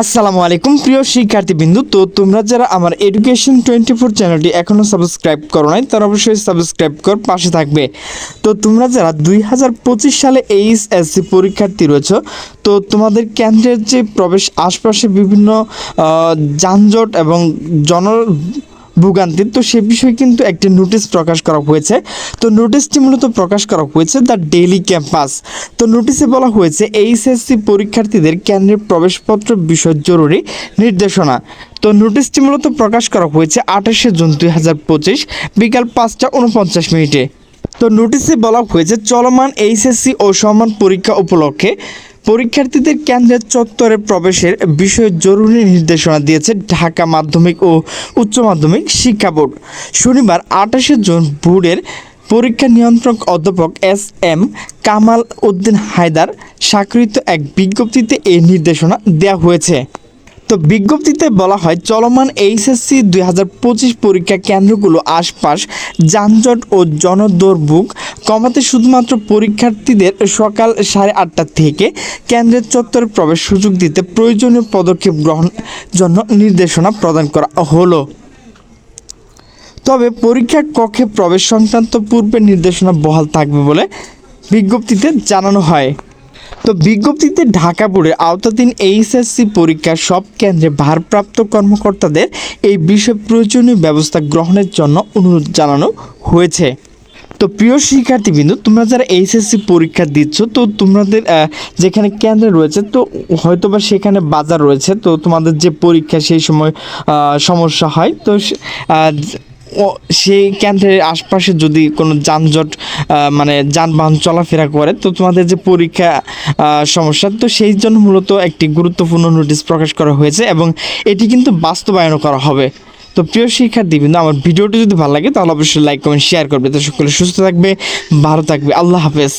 আসসালামু আলাইকুম, প্রিয় শিক্ষার্থীবৃন্দু। তো তোমরা যারা আমার এডুকেশন টোয়েন্টি ফোর চ্যানেলটি এখনও সাবস্ক্রাইব করো নাই, তারা অবশ্যই সাবস্ক্রাইব কর, পাশে থাকবে। তো তোমরা যারা দুই হাজার পঁচিশ সালে এইচএসসি পরীক্ষার্থী রয়েছ, তো তোমাদের কেন্দ্রের যে প্রবেশ, আশপাশে বিভিন্ন যানজট এবং জন ভোগান্তি। তো সে বিষয়ে কিন্তু একটি নোটিশ প্রকাশ করা হয়েছে। তো নোটিশটি মূলত প্রকাশ করা হয়েছে দ্য ডেইলি ক্যাম্পাস। তো নোটিশে বলা হয়েছে, এইচএসসি পরীক্ষার্থীদের কেন্দ্রের প্রবেশপত্র বিষয় জরুরি নির্দেশনা। তো নোটিশটি মূলত প্রকাশ করা হয়েছে আঠাশে জুন দুই হাজার পঁচিশ বিকাল পাঁচটা উনপঞ্চাশ মিনিটে। তো নোটিশে বলা হয়েছে, চলমান এইচএসসি ও সমান পরীক্ষা উপলক্ষে পরীক্ষার্থীদের কেন্দ্রের চত্বরে প্রবেশের বিষয়ে জরুরি নির্দেশনা দিয়েছে ঢাকা মাধ্যমিক ও উচ্চ মাধ্যমিক শিক্ষা বোর্ড। শনিবার আঠাশে জুন বোর্ডের পরীক্ষা নিয়ন্ত্রক অধ্যাপক এস এম কামাল উদ্দিন হায়দার স্বাক্ষরিত এক বিজ্ঞপ্তিতে এই নির্দেশনা দেওয়া হয়েছে। তো বিজ্ঞপ্তিতে বলা হয় চলমান এইচএসসি দুই হাজার পঁচিশ পরীক্ষা কেন্দ্রগুলো আশপাশ, যানজট ও জনদুর্ভোগ কমাতে শুধুমাত্র পরীক্ষার্থীদের সকাল সাড়ে আটটা থেকে কেন্দ্রের চত্বরে প্রবেশ সুযোগ দিতে প্রয়োজনীয় পদক্ষেপ গ্রহণ জন্য নির্দেশনা প্রদান করা হলো। তবে পরীক্ষা কক্ষে প্রবেশ সংক্রান্ত পূর্বের নির্দেশনা বহাল থাকবে বলে বিজ্ঞপ্তিতে জানানো হয়। তো বিজ্ঞপ্তিতে ঢাকা বোর্ডের আওতাধীন এইচএসসি পরীক্ষার সব কেন্দ্রে ভারপ্রাপ্ত কর্মকর্তাদের এই বিষয়ে প্রয়োজনীয় ব্যবস্থা গ্রহণের জন্য অনুরোধ জানানো হয়েছে। তো প্রিয় শিক্ষার্থীবৃন্দ, তোমরা যারা এইচএসসি পরীক্ষা দিচ্ছ, তো তোমাদের যেখানে কেন্দ্র রয়েছে, তো হয়তোবা সেখানে বাজার রয়েছে, তো তোমাদের যে পরীক্ষা সেই সময় সমস্যা হয়। তো সেই কেন্দ্রের আশপাশে যদি কোনো যানজট মানে যানবাহন চলাফেরা করে, তো তোমাদের যে পরীক্ষা সমস্যা, তো সেই জন্য মূলত একটি গুরুত্বপূর্ণ নোটিশ প্রকাশ করা হয়েছে এবং এটি কিন্তু বাস্তবায়ন করা হবে। তো প্রিয় শিক্ষার্থীবৃন্দ, আমার ভিডিওটি যদি ভালো লাগে, তাহলে অবশ্যই লাইক কমেন্ট শেয়ার করবে। তো সকলে সুস্থ থাকবে, ভালো থাকবে। আল্লাহ হাফেজ।